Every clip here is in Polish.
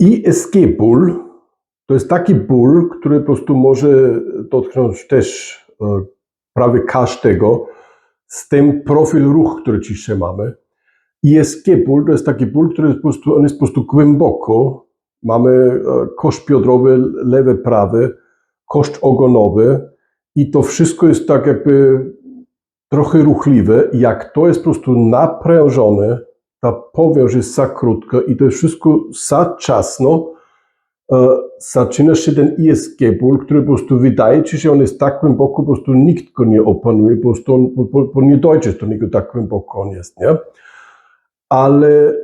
ISG ból to jest taki ból, który po prostu może dotknąć też e, prawie każdego z tym profil ruch, który dzisiaj mamy. ISG ból to jest taki ból, który jest po prostu, on jest po prostu głęboko. Mamy e, kość biodrowy, lewy, prawy, kość ogonowy i to wszystko jest tak jakby trochę ruchliwe. Jak to jest po prostu naprężone, ta powierzchnia jest za krótka i to jest wszystko za czasno, e, zaczyna się ten ISG ból, który po prostu wydaje ci się, on jest tak głęboko, po prostu nikt go nie opanuje, po prostu on, bo, bo nie dojdziesz do niego tak głęboko on jest, nie? Ale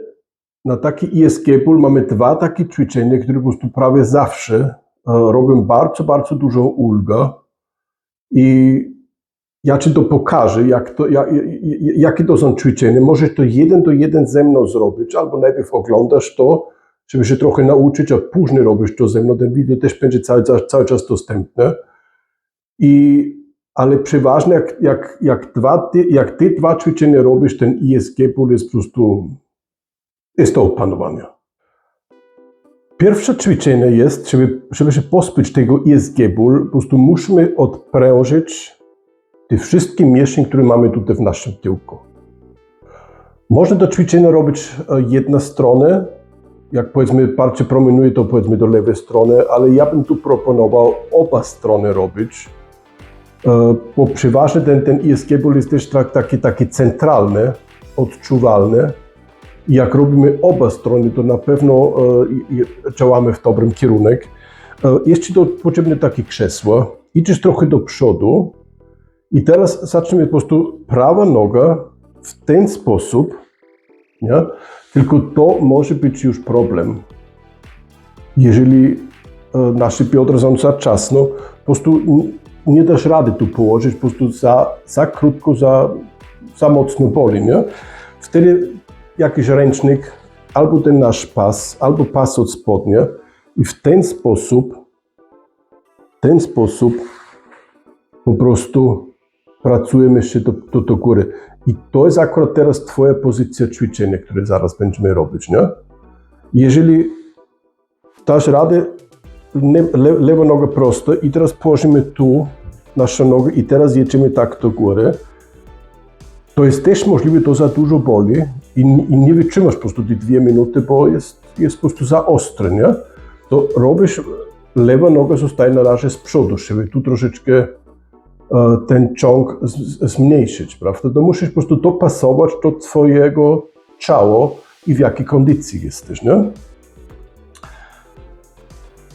na taki ISG ból mamy dwa takie ćwiczenia, które po prostu prawie zawsze e, robią bardzo, bardzo dużą ulgę i ja Ci to pokażę, jak to, jak, jakie to są ćwiczenia. Możesz to jeden do jeden ze mną zrobić, albo najpierw oglądasz to, żeby się trochę nauczyć, a później robisz to ze mną. Ten video też będzie cały, cały czas dostępny. I, ale przeważnie, jak, jak, jak, dwa, jak ty dwa ćwiczenia robisz, ten ISG ból jest po prostu, jest to opanowanie. Pierwsze ćwiczenie jest, żeby, żeby się pozbyć tego ISG ból, po prostu musimy odprężyć te wszystkie mięśnie, które mamy tutaj w naszym tyłku. Można to ćwiczenie robić e, jedna strona, jak powiedzmy parcie promenuje, to powiedzmy do lewej strony, ale ja bym tu proponował oba strony robić, e, bo przeważnie ten, ten ISG ból jest też tak, taki, taki centralny, odczuwalny. I jak robimy oba strony, to na pewno e, działamy w dobrym kierunek. Jest Ci to potrzebne takie krzesło. Idziesz trochę do przodu, i teraz zacznijmy po prostu prawa noga w ten sposób, nie? tylko to może być już problem. Jeżeli e, nasze biodra są za czasno, po prostu nie dasz rady tu położyć, po prostu za, za krótko, za, za mocno boli. Nie? Wtedy jakiś ręcznik, albo ten nasz pas, albo pas od spodnia i w ten sposób, ten sposób po prostu pracujemy się do, do, do góry. I to jest akurat teraz Twoja pozycja ćwiczenia, które zaraz będziemy robić. Nie? Jeżeli dasz radę, le, lewa noga prosto i teraz położymy tu naszą nogę i teraz jedziemy tak do góry, to jest też możliwe, to za dużo boli i, i nie wytrzymasz po prostu te dwie minuty, bo jest, jest po prostu za ostre, nie? To robisz, lewa noga zostaje na razie z przodu, żeby tu troszeczkę ten ciąg zmniejszyć, prawda? To musisz po prostu dopasować do twojego ciała i w jakiej kondycji jesteś, nie?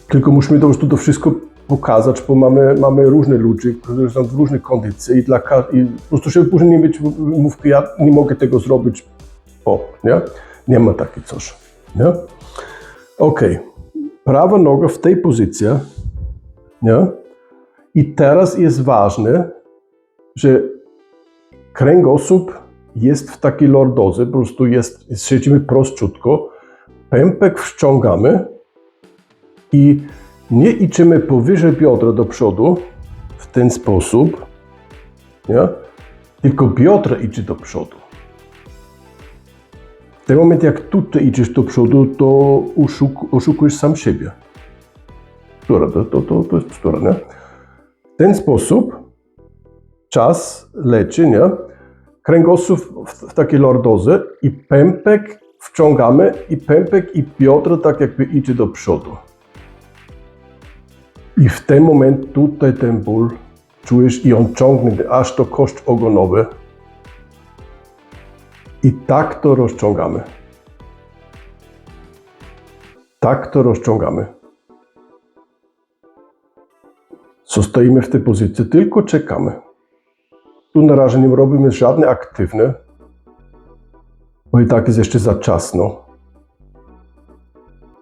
Tylko musimy po to wszystko pokazać, bo mamy, mamy różne ludzi, którzy są w różnych kondycjach i, dla, i po prostu, żeby później nie być mówki, ja nie mogę tego zrobić, bo, nie? Nie ma takiej coś, nie? Ok. Prawa noga w tej pozycji, nie? I teraz jest ważne, że kręgosłup jest w takiej lordozy, po prostu jest, siedzimy prościutko, pępek wciągamy i nie idziemy powyżej biodra do przodu w ten sposób, nie? tylko biodra idzie do przodu. W tym momencie, jak tutaj idziesz do przodu, to oszuk oszukujesz sam siebie. Która? To, to, to, to jest która, nie? Ten sposób czas leci, nie? Kręgosłup w, w takiej lordozy i pępek wciągamy i pępek i biodro tak jakby idzie do przodu. I w ten moment tutaj ten ból czujesz i on ciągnie aż do kość ogonowe. I tak to rozciągamy. Tak to rozciągamy. Zostajemy w tej pozycji, tylko czekamy. Tu na razie nie robimy żadne aktywne, bo i tak jest jeszcze za czasno.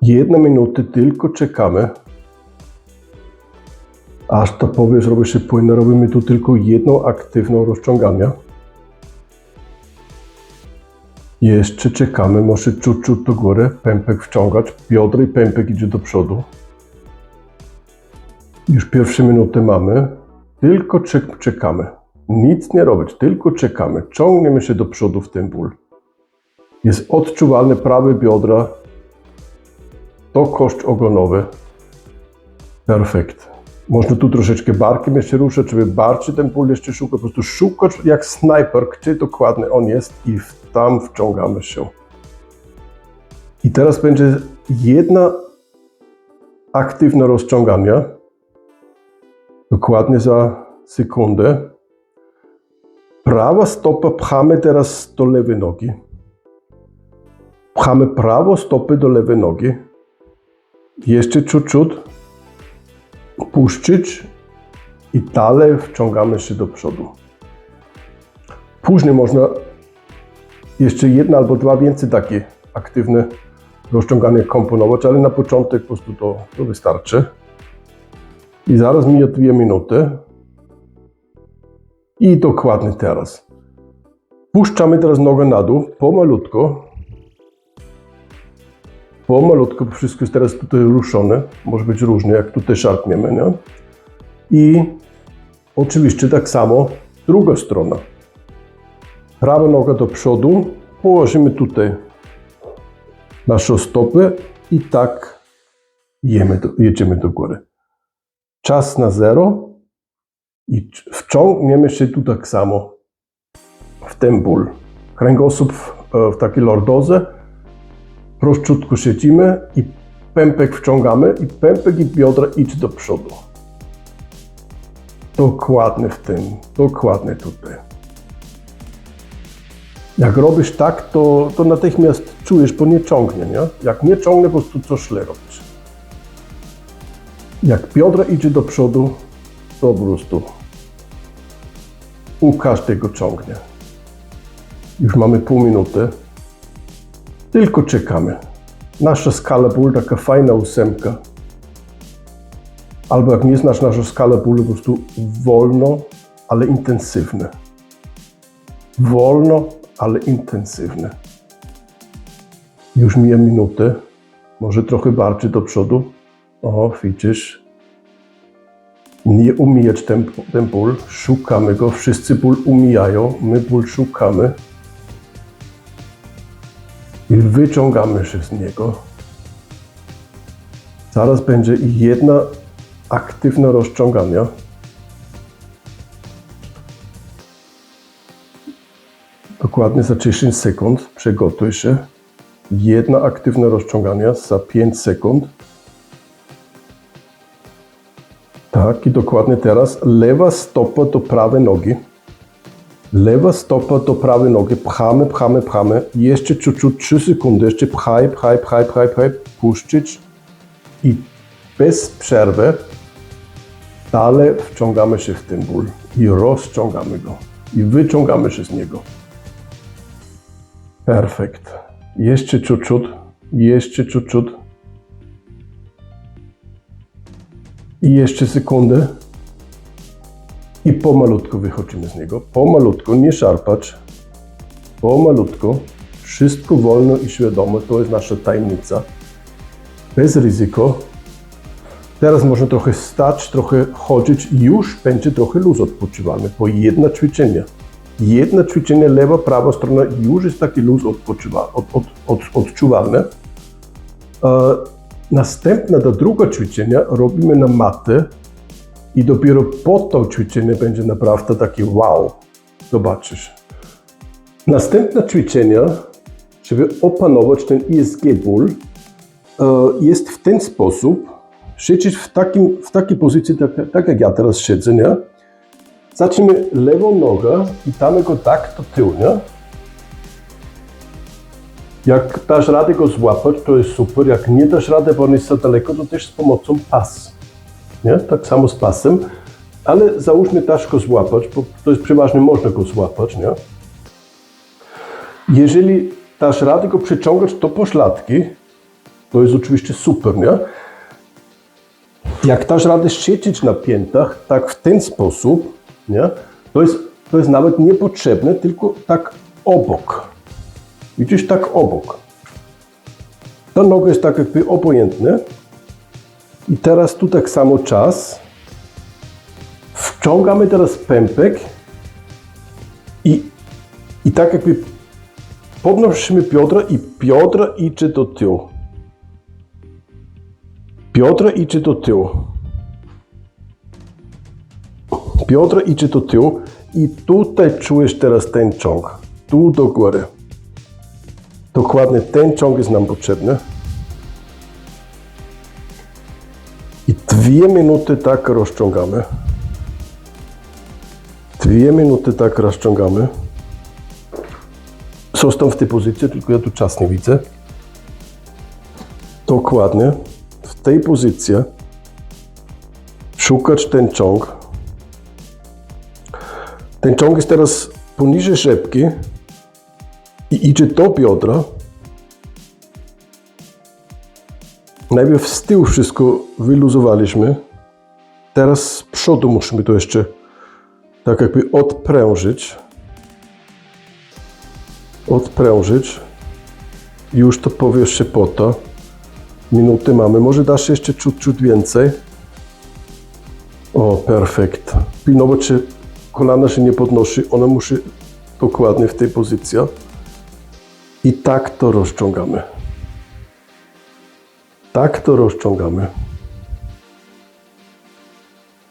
Jedna minuta, tylko czekamy. Aż ta powierzchnia robi się płynna, robimy tu tylko jedną aktywną rozciąganie. Jeszcze czekamy, może ciut, ciut do góry, pępek wciągać, biodro i pępek idzie do przodu. Już pierwsze minuty mamy, tylko czekamy. Nic nie robić, tylko czekamy. Ciągniemy się do przodu w ten ból. Jest odczuwalne prawe biodra. to kość ogonowy. Perfekt. Można tu troszeczkę barkiem jeszcze ruszać, żeby bardziej ten ból jeszcze szukać. Po prostu szukać jak snajper, gdzie dokładnie on jest i tam wciągamy się. I teraz będzie jedna aktywne rozciąganie. Dokładnie za sekundę. Prawa stopa pchamy teraz do lewej nogi. Pchamy prawo stopy do lewej nogi. Jeszcze ciut Puszczyć i dalej wciągamy się do przodu. Później można jeszcze jedna albo dwa więcej takie aktywne rozciąganie komponować, ale na początek po prostu to, to wystarczy. I zaraz minie dwie minuty. I dokładnie teraz. Puszczamy teraz nogę na dół, pomalutko. Pomalutko, bo wszystko jest teraz tutaj ruszone. Może być różnie, jak tutaj szarpniemy, nie? I oczywiście tak samo druga strona. Prawa noga do przodu, położymy tutaj naszą stopę i tak jemy jedziemy do góry. Czas na zero i wciągniemy się tu tak samo w ten ból. Kręgosłup w, e, takiej lordozę, prościutko siedzimy i pępek wciągamy i pępek i biodra idź do przodu. Dokładnie w tym, dokładnie tutaj. Jak robisz tak, to, to natychmiast czujesz, bo nie ciągnie, nie? Jak nie ciągnie, po prostu coś robisz. Jak biodra idzie do przodu, to po prostu u każdego ciągnie. Już mamy pół minuty. Tylko czekamy. Nasza skala ból, taka fajna ósemka. Albo jak nie znasz naszą skalę bólu, po prostu wolno, ale intensywne. Wolno, ale intensywne. Już mija minutę, może trochę bardziej do przodu. O, widzisz. Nie umijać ten, ten ból, szukamy go, wszyscy ból umijają, my ból szukamy i wyciągamy się z niego. Zaraz będzie jedna aktywne rozciąganie. Dokładnie za 10 sekund przygotuj się. Jedna aktywne rozciąganie za 5 sekund. Tak, i dokładnie teraz lewa stopa do prawej nogi. Lewa stopa do prawej nogi. Pchamy, pchamy, pchamy. Jeszcze ciut 3 sekundy. Jeszcze pchaj, pchaj, pchaj, pchaj, pchaj. Puszczyć. I bez przerwy dalej wciągamy się w ten ból. I rozciągamy go. I wyciągamy się z niego. Perfekt. Jeszcze ciut, jeszcze ciut. I jeszcze sekundę. I pomalutko wychodzimy z niego. Pomalutko, nie szarpać. Pomalutko. Wszystko wolno i świadomo. To jest nasza tajemnica. Bez ryzyko. Teraz można trochę stać, trochę chodzić i już będzie trochę luz odpoczywalny. Po jedno ćwiczenie. Jedno ćwiczenie, lewa, prawa strona, już jest taki luz odpoczywa, od, od, od, odczuwalny. Następne, to drugie ćwiczenie robimy na matę i dopiero po to ćwiczenie będzie naprawdę taki wow. Zobaczysz. Następne ćwiczenie, żeby opanować ten ISG ból, e, jest w ten sposób, siedzieć w, takim, w takiej pozycji, tak, tak jak ja teraz siedzę, nie? Zacznijmy lewą nogę i damy go tak do tyłu, nie? Jak dasz radę go złapać, to jest super. Jak nie dasz radę, bo on jest za daleko, to też z pomocą pas. Nie? Tak samo z pasem. Ale załóżmy, dasz go złapać, bo to jest przeważnie można go złapać, nie? Jeżeli dasz radę go przyciągać do pośladki, to jest oczywiście super, nie? Jak dasz radę siedzieć na piętach, tak w ten sposób, nie? To, jest, to jest nawet niepotrzebne, tylko tak obok. Widzisz, tak obok. Ta noga jest tak jakby obojętna. I teraz tu tak samo czas. Wciągamy teraz pępek i, i tak jakby podnosimy biodra i biodra idzie do tyłu. Biodra idzie do tyłu. Biodra idzie do tyłu i tutaj czujesz teraz ten ciąg. Tu do góry. Dokładnie ten ciąg jest nam potrzebny. I dwie minuty tak rozciągamy. Dwie minuty tak rozciągamy. Został w tej pozycji, tylko ja tu czas nie widzę. Dokładnie. W tej pozycji szukać ten ciąg. Ten ciąg jest teraz poniżej rzepki i idzie do biodra. Najpierw z tyłu wszystko wyluzowaliśmy. Teraz z przodu musimy to jeszcze tak jakby odprężyć. Odprężyć. Już to powiesz się po to. Minuty mamy. Może dasz jeszcze ciut, ciut więcej. O, perfekt. Pilnować się, kolana się nie podnosi. Ona musi dokładnie w tej pozycji. I tak to rozciągamy. Tak to rozciągamy.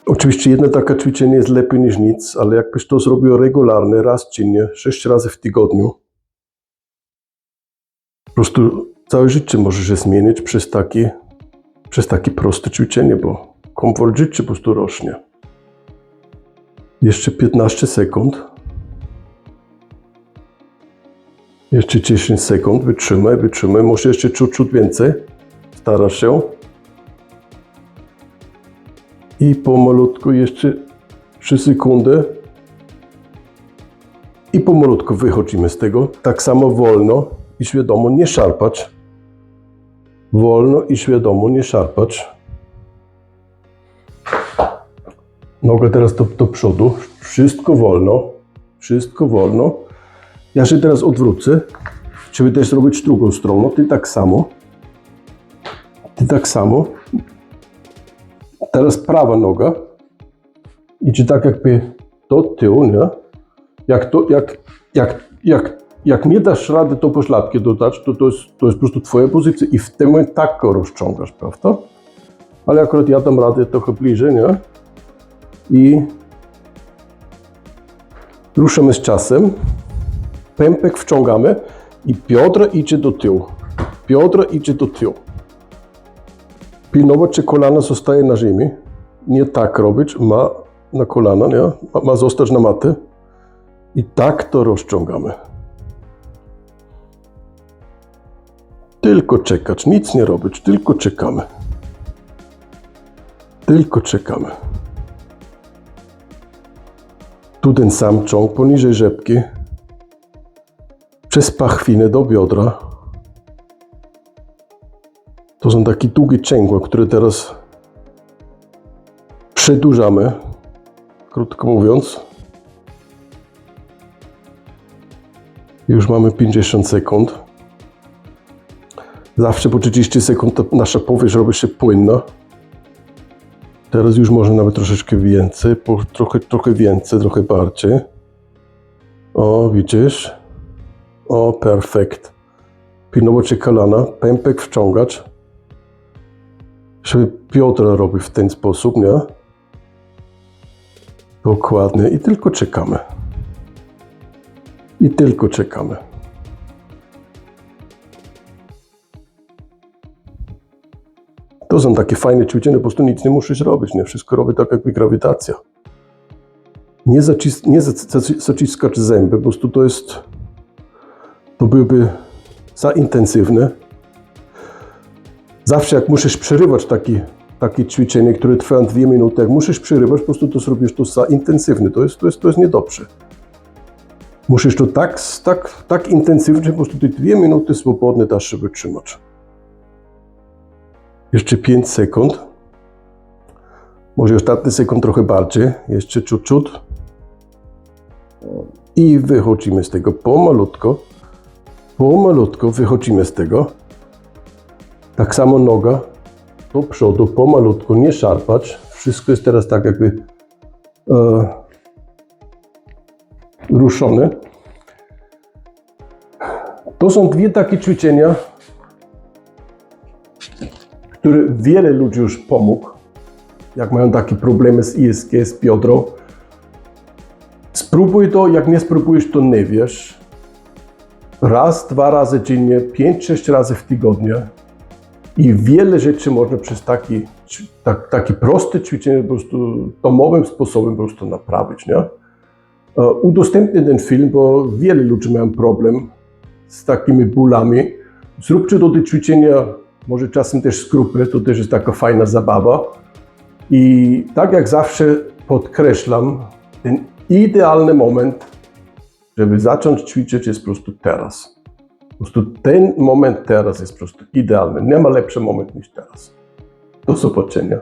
Oczywiście jedno takie ćwiczenie jest lepiej niż nic, ale jakbyś to zrobił regularnie, raz dziennie, sześć razy w tygodniu, po prostu całe życie możesz zmienić przez takie, przez takie proste ćwiczenie, bo komfort życia po prostu rośnie. Jeszcze 15 sekund. Jeszcze 10 sekund, wytrzymaj, wytrzymaj. Może jeszcze ciut, ciut więcej. Starasz się. I pomalutku jeszcze 3 sekundy. I pomalutku wychodzimy z tego. Tak samo wolno i świadomo nie szarpać. Wolno i świadomo nie szarpać. Nogę teraz do, do przodu. Wszystko wolno. Wszystko wolno. Ja się teraz odwrócę. Żeby też zrobić drugą stroną. Ty tak samo. Ty tak samo. Teraz prawa noga idzie tak jakby do tyłu, nie? Jak, to, jak, jak, jak, jak nie dasz rady to pośladki dodać, to to jest, to jest po prostu twoja pozycja i w tym momencie tak go rozciągasz, prawda? Ale akurat ja dam radę trochę bliżej, nie? I ruszamy z czasem. Pępek wciągamy i biodra idzie do tyłu. Biodra idzie do tyłu. Pilnować, czy kolana zostaje na ziemi. Nie tak robić, ma na kolana, nie? Ma, ma zostać na matę. I tak to rozciągamy. Tylko czekać, nic nie robić, tylko czekamy. Tylko czekamy. Tu ten sam ciąg poniżej rzepki. Przez pachwinę do biodra. To są takie długie cięgła, które teraz przedłużamy, krótko mówiąc. Już mamy 50 sekund. Zawsze po 30 sekund nasza powierzchnia robi się płynna. Teraz już może nawet troszeczkę więcej, trochę, trochę więcej, trochę bardziej. O, widzisz? O, perfekt. Pilnować się kolana, pępek wciągać. Żeby biodra robi w ten sposób, nie? Dokładnie. I tylko czekamy. I tylko czekamy. To są takie fajne ćwiczenia, po prostu nic nie musisz robić, nie? Wszystko robi tak jakby grawitacja. Nie, zacis- zęby, po prostu to jest, to byłoby za intensywne. Zawsze jak musisz przerywać taki, takie ćwiczenie, które trwa dwie minuty, jak musisz przerywać, po prostu to zrobisz to za intensywne, to jest, to jest, to jest niedobrze. Musisz to tak, tak, tak intensywnie, po prostu te dwie minuty swobodne dasz się wytrzymać. Jeszcze 5 sekund. Może ostatni sekund trochę bardziej. Jeszcze ciut, ciut. I wychodzimy z tego pomalutko. Pomalutko wychodzimy z tego. Tak samo noga do przodu, pomalutko, nie szarpać. Wszystko jest teraz tak jakby e, ruszone. To są dwie takie ćwiczenia, który wiele ludzi już pomógł, jak mają takie problemy z ISG, z biodro. Spróbuj to, jak nie spróbujesz, to nie wiesz. Raz, dwa razy dziennie, pięć, sześć razy w tygodniu. I wiele rzeczy można przez taki, tak, taki prosty ćwiczenie po prostu domowym sposobem po prostu naprawić. Nie? E, Udostępnię ten film, bo wiele ludzi mają problem z takimi bólami. Zróbcie do tych ćwiczenia może czasem też skrupy, to też jest taka fajna zabawa. I tak jak zawsze podkreślam, ten idealny moment, żeby zacząć ćwiczyć jest po prostu teraz. Po prostu ten moment teraz jest po prostu idealny. Nie ma lepszy moment niż teraz. Do zobaczenia.